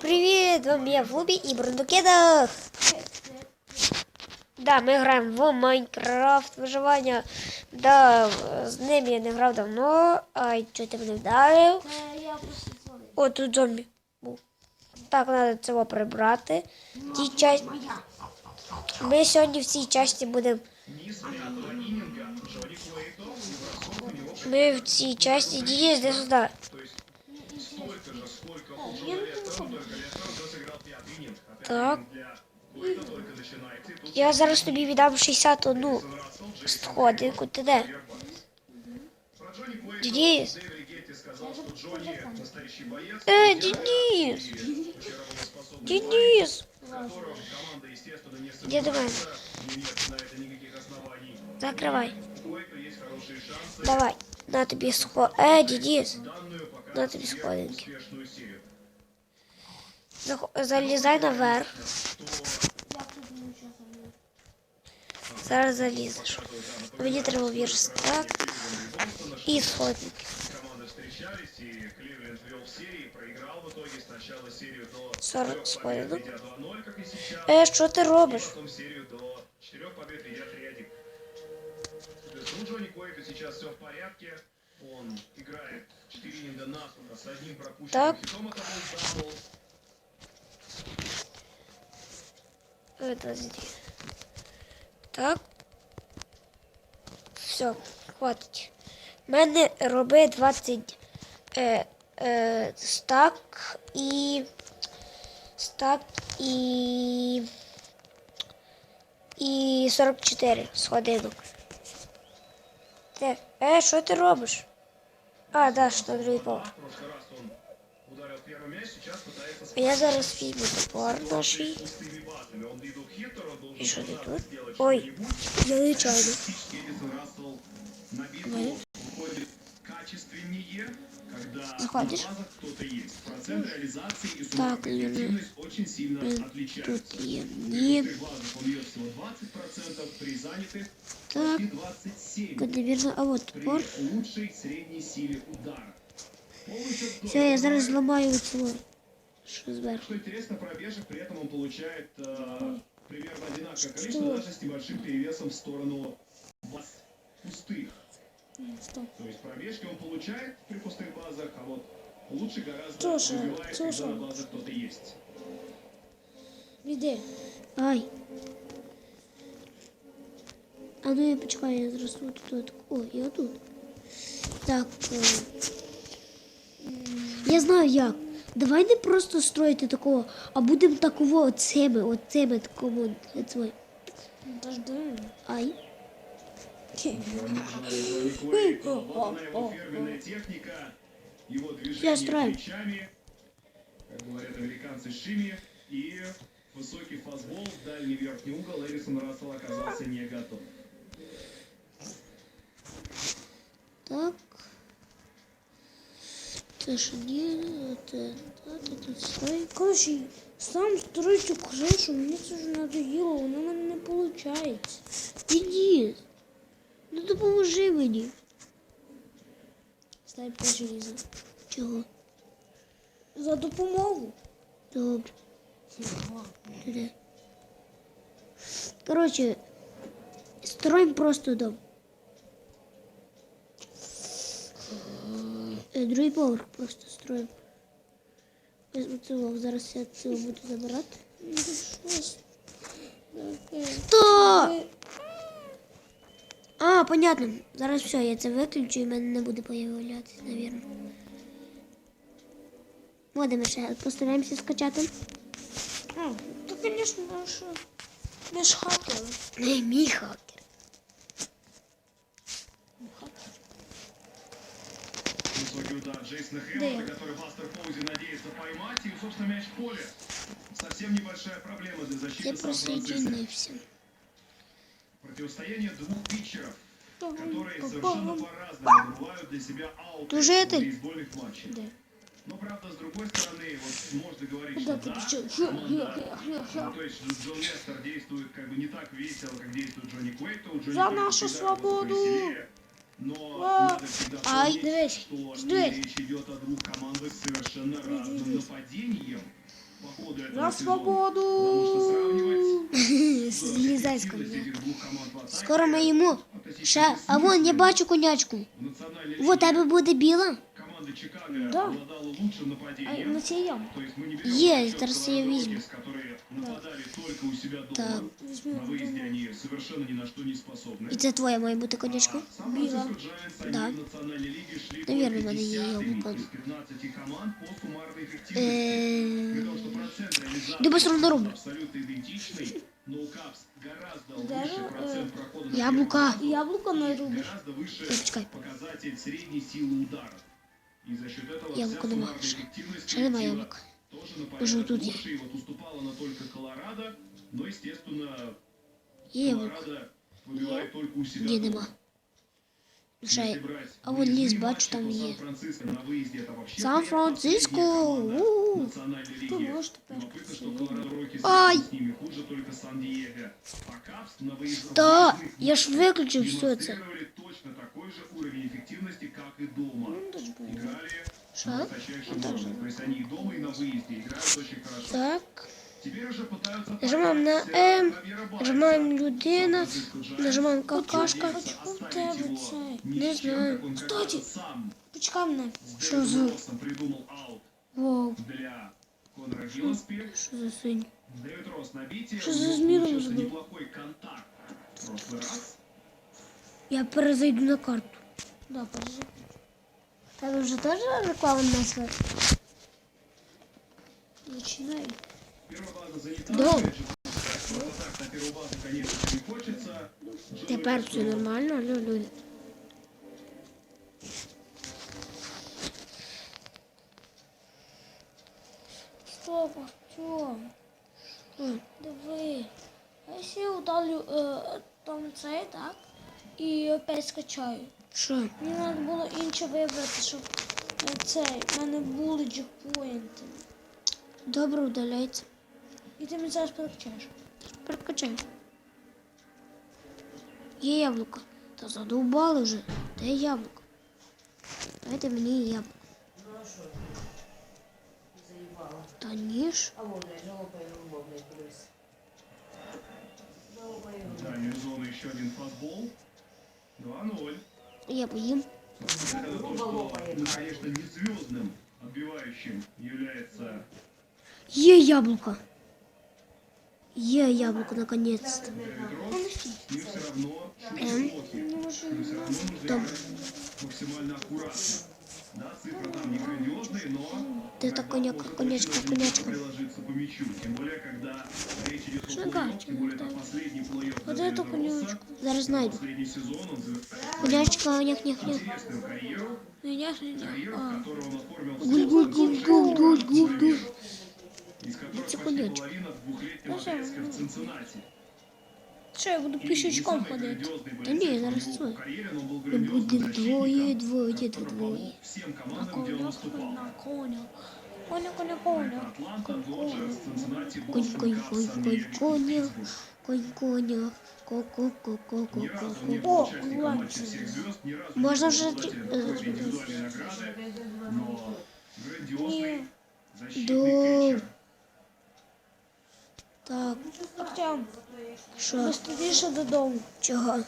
Привіт, вам я Флубі і Брундукедах. Да, ми граємо в Майнкрафт виживання. Да, з ним я не грав давно. Ай, чого ти мене вдарив? Е. О, тут зомбі був. Так, треба цього прибрати. Ті часті... Ми сьогодні в цій часті будемо. Ми в цій часті діє сюди. Так. Я зараз тобі віддам 61 сходинку. Ти де? Денис! Е, Денис! Денис! Где до мене? Закривай. Давай. На тобі сход. Е, Денис! На тобі сходинки. Залізай наверх. Зараз залізеш. Мені треба верстак і до 40 сходинок. ведя 2-0, как и сейчас, Е, що ти робиш? потом подожди. Так. Все, хватить. Мене роби 20 е, е, стак і стак і і 44 сходинок. Те, е, що ти робиш? А, да, що другий поверх. я зараз візьму топор наший. пустыми базами. Он идет к хиттеру, должен І що ти пытаться тут? сделать Ой, что-нибудь. я нечайно. Эдисон Рассел на битву Давай. выходит качественнее, когда Заходишь? на базах кто-то есть. Процент реализации и Так, суммарная Лена. эффективность очень сильно Тут отличаются. є При ні. пустых базах он бьет всего 20%, при занятых Так, почти 27%. наверное, а вот При топор. лучшей средней силе удара. Все, я зараз зламаю цього. Що зверху? Что интересно, пробежек при этом он получает э, примерно одинаковое количество, даже с небольшим перевесом в сторону баз пустых. Стоп. То есть пробежки он получает при пустых базах, а вот лучше гораздо Слушай, когда слушай. на базах кто-то есть. Іди. Ай. А ну я почекаю, я зараз тут, тут. О, я тут. Так. е, Я знаю як. Давай не просто строїти такого, а будемо такого от себе, от себе такого. от свой. Подожди. Ай. Вот она его фирменная техника, его Я движение строю. плечами, как говорят американцы, шими, и высокий фастбол в дальний верхний угол Эрисон Рассел оказался не готов. Так. Це ж ні, це, це, це тут строй. Коротше, сам строй цю кришу, мені це вже надоїло, воно в мене не виходить. Іди. Ну допоможи мені. Стай по желізу. Чого? За допомогу. Добре. Туди. Коротше, строим просто дом. Другий поверх просто. Візьму цього, зараз я цього буду забирати. Хто? А, понятно. Зараз все, я це виключу і в мене не буде появлятися, навірно. Будемо ще постараємося скачати. А, то, звісно, наш, наш хакер. Не мій хакер. Высокий удар Джейсона Хэммонда, который Бастер Поузи надеется поймать, и, собственно, мяч в поле. Совсем небольшая проблема для Я защиты Сан-Франциско. присоединився. Противостояние двух питчеров, которые Папа. совершенно по-разному добывают для себя ауты Уже в ты? бейсбольных матчах. Де? Но, правда, с другой стороны, вот можно говорить, Куда что ты да, пішов? команда, ну, то есть Джон Лестер действует как бы не так весело, как действует Джонни Куэйто. У Джонни За Куэйто нашу всегда как будто свободу! повеселее. Но А, надо всегда ай, помнить, дивись, что дивись. речь идет о двух командах с совершенно разным нападением. сезон. свободу! Потому что сравнивать Злізай з коня. этих двух команд в атаке Скоро ми їмо. относительно Ще, а вон я бачу конячку. в национальной У тебе буде біла? команда Чикаго Да. обладала лучшим А нападением. ми це я. То есть мы не берем Е, в расчет зараз я Colorado візьму. Rockies, которые нападали только у себя дома. Так. Візьму На выезде додому. они совершенно ни на что не способны. І це твоя має бути конячка? А Сан-Франциско Giants, они Да. в национальной лиге шли Наверное, только надо ее десятыми выполнить. из 15 команд по суммарной эффективности. Е, При том, что процент реализации Люба все равно рубль. абсолютно идентичный, но у Капс гораздо Даже, выше процент прохода на Яблоко. первый Яблуко не удар, рубиш. гораздо выше Ой, почекай. показатель средней силы удара. И за счет этого Яблоко вся нема. суммарная эффективность Ще немає коллектива яблука. тоже на Уже порядок тут є. лучше, и вот уступала она только Колорадо, но, естественно, Є яблуко. Колорадо выбивает только у себя Ні, дома. нема. Если Ще. брать А вон выездные ліс, матчи, бачу, то там є. Сан-Франциско на выезде это вообще Сан-Франциско, последняя команда у-у. национальной Ты лиги. можешь теперь Любопытно, что посмотреть. Колорадо Рокис Ай! с ними хуже только Сан-Диего. А Капс на выездных Та, выездных я ж виключив все це. демонстрировали точно такой же уровень эффективности, как и дома. Ну, то ж було. Играли Что? на высочайшем уровне. То есть они и дома, и на выезде играют очень хорошо. Так. Теперь уже пытаются Нажимаем на понять, М, э, Хавьера Байеса. Нажимаем людина, Сан-Франциско Giants нажимаем какашка. надеется Почему оставить тебе его цей? ни Не с чем, знаю. как он Кстати, когда-то сам Почекай мене. с Что Дэвидом за- Россом придумал аут Вау. для Конора Гиллеспи. Що за синь? Дэвид Росс на бите. Что у за него змею получился забыл? неплохой контакт в прошлый раз. Я перезайду на карту. Да, подожди. Тебе вже теж реклама несла? Начинай. Джо Тепер все нормально, алло, люди. Стоп, Артем. Що? Диви. А якщо удалю е, там цей, так? І опять скачаю. Що? Мені треба було інше вибрати, щоб цей, в мене були джекпоінти. Добре, удаляється. І ти мені зараз перекачаєш. Перекачай. Є яблуко. Та задовбали вже. Де яблуко? Дайте мені яблуко. Та ніж. В дальнюю зону еще один фастбол. 2-0. Я поїм. Это то, что, ну, конечно, не звездным отбивающим является Є яблуко. Є яблуко, наконец-то. Дэвид Росс. И все равно шутки Эм. плохи. Не можу. Но все равно нужно Там. играть максимально аккуратно. Ты да, такой коня, конечка, конечка. Шагайте. Вот эту конячку. Зараз найду. Конячка, нях, нях, нях. Нях, нях. Гуль, гуль, гуль, гуль, гуль, гуль, гуль. Это конячка. Ну, Що, я буду И не пішечком самый ходити? грандиозный Да не, болельщик зараз у него твой. в карьере, но он был Ми грандиозным будемо двоє, защитником, двоє, который двоє. помог всем На командам, где он коня, выступал. на коня. Коня, коня, Это коня. Атланта, Доджерс, Цинциннати, Конь, Бостон, конь, Капс, конь, Сан-Диего, конь, коня. Питтсбург. Конь, коня. Ко, ко, ко, ко, ко, Ни ко, разу не ко. был О, участником ладно. матча всех звезд, ни разу Можно не же Так, Артем, що? безстидіше додому. Чого?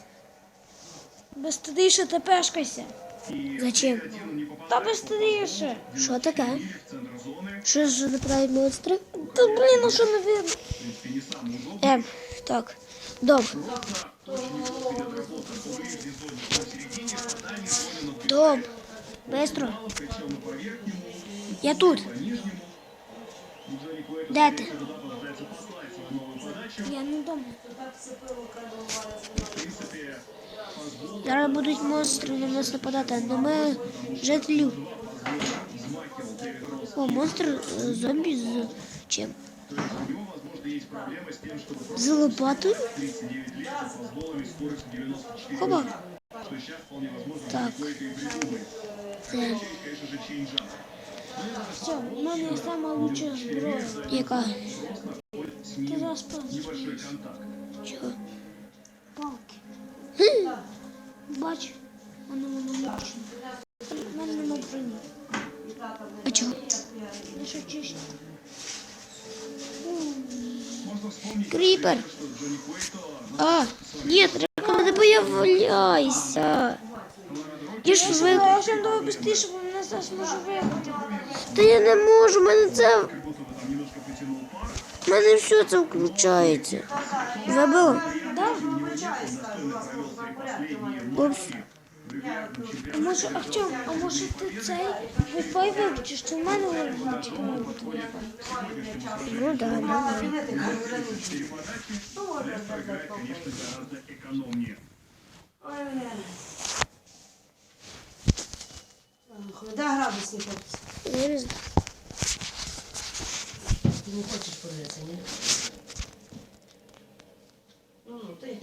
Безстидіше ти пешкайся. И Зачем? один не попадает Та в безстидіше. Що таке? мире, в центр зоны. Що ж нападають монстри? Та блін, ну що не видно? В принципе, не самый удобный. Ем, так. Добре. Просто очень неплохо идет работа по ближней зоне. Посередине, по дальней зоне, но Добре. Бистро. мало, причем и по верхнему, Я тут. по нижнему. И Джонни Куэйт, Да, скорее всего, туда попытается послать свою новую подачу. Я не вдома. В принципе, фастбол Зараз будуть монстри на нас нападати, але ми жителів. взмахивал Дэвид Росс. О, монстр е, зомбі з чим? То есть у него, возможно, есть проблемы с тем, чтобы З лопатою? 39 лет за фастболами скорость 94 Хоба. метра. Что сейчас вполне возможно Так. Куэйт и придумает. Це Конечно же, чейнджап. Все, в мене лучша зброя. яка? Ти зараз пас. Чого? Палки. Бач, воно воно мучне. В мене нема броні. А чого? Що чисто? О, Кріпер. А, ні, треба не появляйся. Я ж ви... Я швидше, бо мене зараз може вигнати. Та я не можу, мене це. В мене все це включається. Забила? Да? Упс. А може, Артем, а може ти цей Wi-Fi виключиш? Чи в мене Wi-Fi? Ну да, давай. гораздо Я не знаю. Ти не хочеш подивитися, ні? Ну, ну, ти.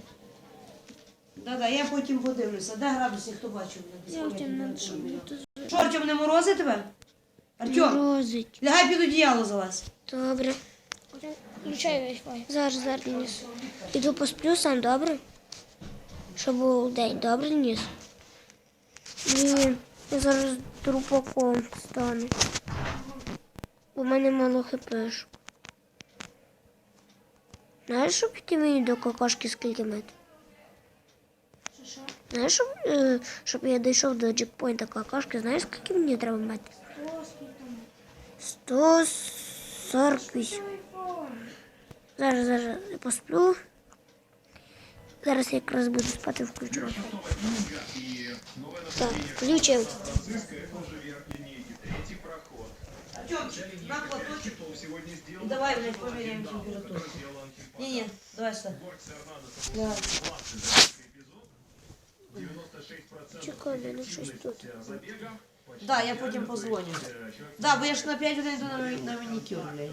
Да-да, я потім подивлюся. Де градусник, хто бачив? Я не? Що, Артем, не морози тебе? Артем, Морозить. лягай під одіяло залазь. Добре. Включай Wi-Fi. Зараз, зараз Ніс. Іду посплю сам, добре? Щоб був день, добре, Ніс? Ні, я зараз трупаком стану. У мене мало хпшок. Знаєш, щоб піти мені до какашки скільки метрів? Знаєш, щоб, е, щоб я дійшов до джекпойнта какашки, знаєш, скільки мені треба метрів? 148. Зараз, зараз я посплю. Зараз я якраз буду спати включу. Так, включив. Франциско, это уже верх линейки. Третий проход. Артем, на платочок. Что сегодня сделал? Давай, блядь, померяем температуру. Сделал Анхимпа. Ні-ні, давай сюди. Горд Сернандес Да. классный забегский эпизод. 96% Чекай, мене щось тут. забега. Почти Да, я потім позвоню. э, человек Да, бо я ж на 5 годин йду на, на манікюр, блядь.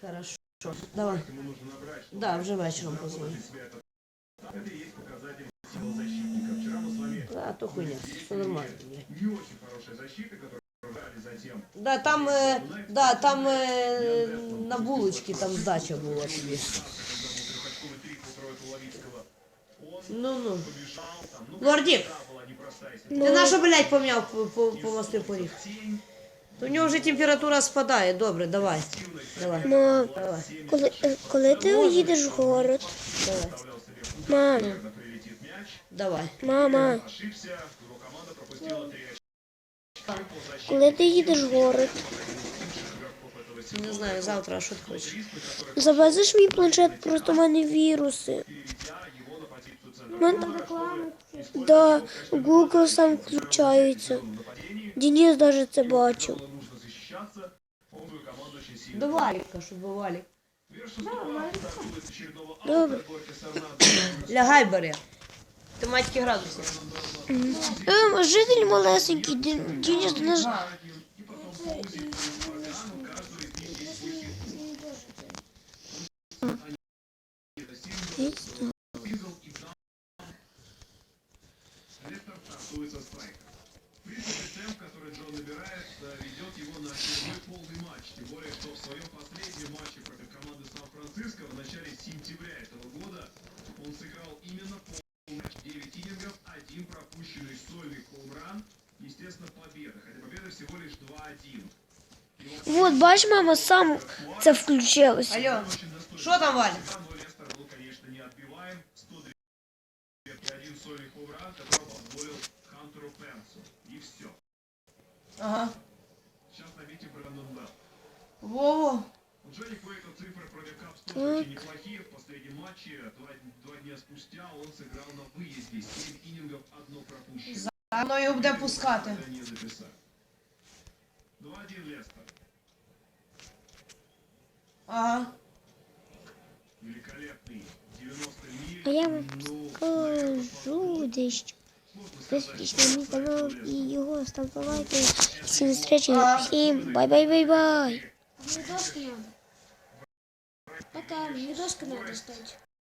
куда при мяч. Хорошо. Давай. Ему нужно набрать, чтобы Да, вже вечором позвоню. себя это... Это и есть показатель силы защитника. Вчера мы с вами Да, то хуйня. Все нормально, блядь. не очень хорошая защита, которую брали затем. Да, там, е, да, там е, на булочки там здача була тобі. Когда был трехочковый трипл Троя Ловицкого. Он Ну, ну. побежал там. Ну, Лордік, да, была непростая ти ситуация. на що, блядь, пом'яв по, по, помастив поріг? Тень, У нього вже температура спадає. Добре, давай. Давай, Ма, давай, коли, е, коли ти їдеш в город? давай. оставлял себе путь, Мам, когда прилетит мяч. Давай. мама, Ошибся, его команда пропустила три очка. Трипл защиты коли ти їдеш в город? игроков этого сезона. Не знаю, завтра, а що ти хочеш? Риск, при которых Завезеш мій планшет, просто в мене віруси. переведя его на позицию центра. В Мене... Да, Google сам включається. Денис даже це бачив. До валіка, щоб до валік. Добре. Лягай бери. Ти матьки градусник. Е, Житель малесенький, дініс до нас... Вот, бач, мама сам це включилось. Алло, що там, Валя? Ага. Вова. набейте пропущено. За мною буде пускати. Это не записать. 2-1 Лестер. Ага. А я вам скажу дещо. Підписуйтесь на мій канал і його ставте лайки. Всім зустрічі, всім бай-бай-бай-бай. Пока, мне доски надо ставить.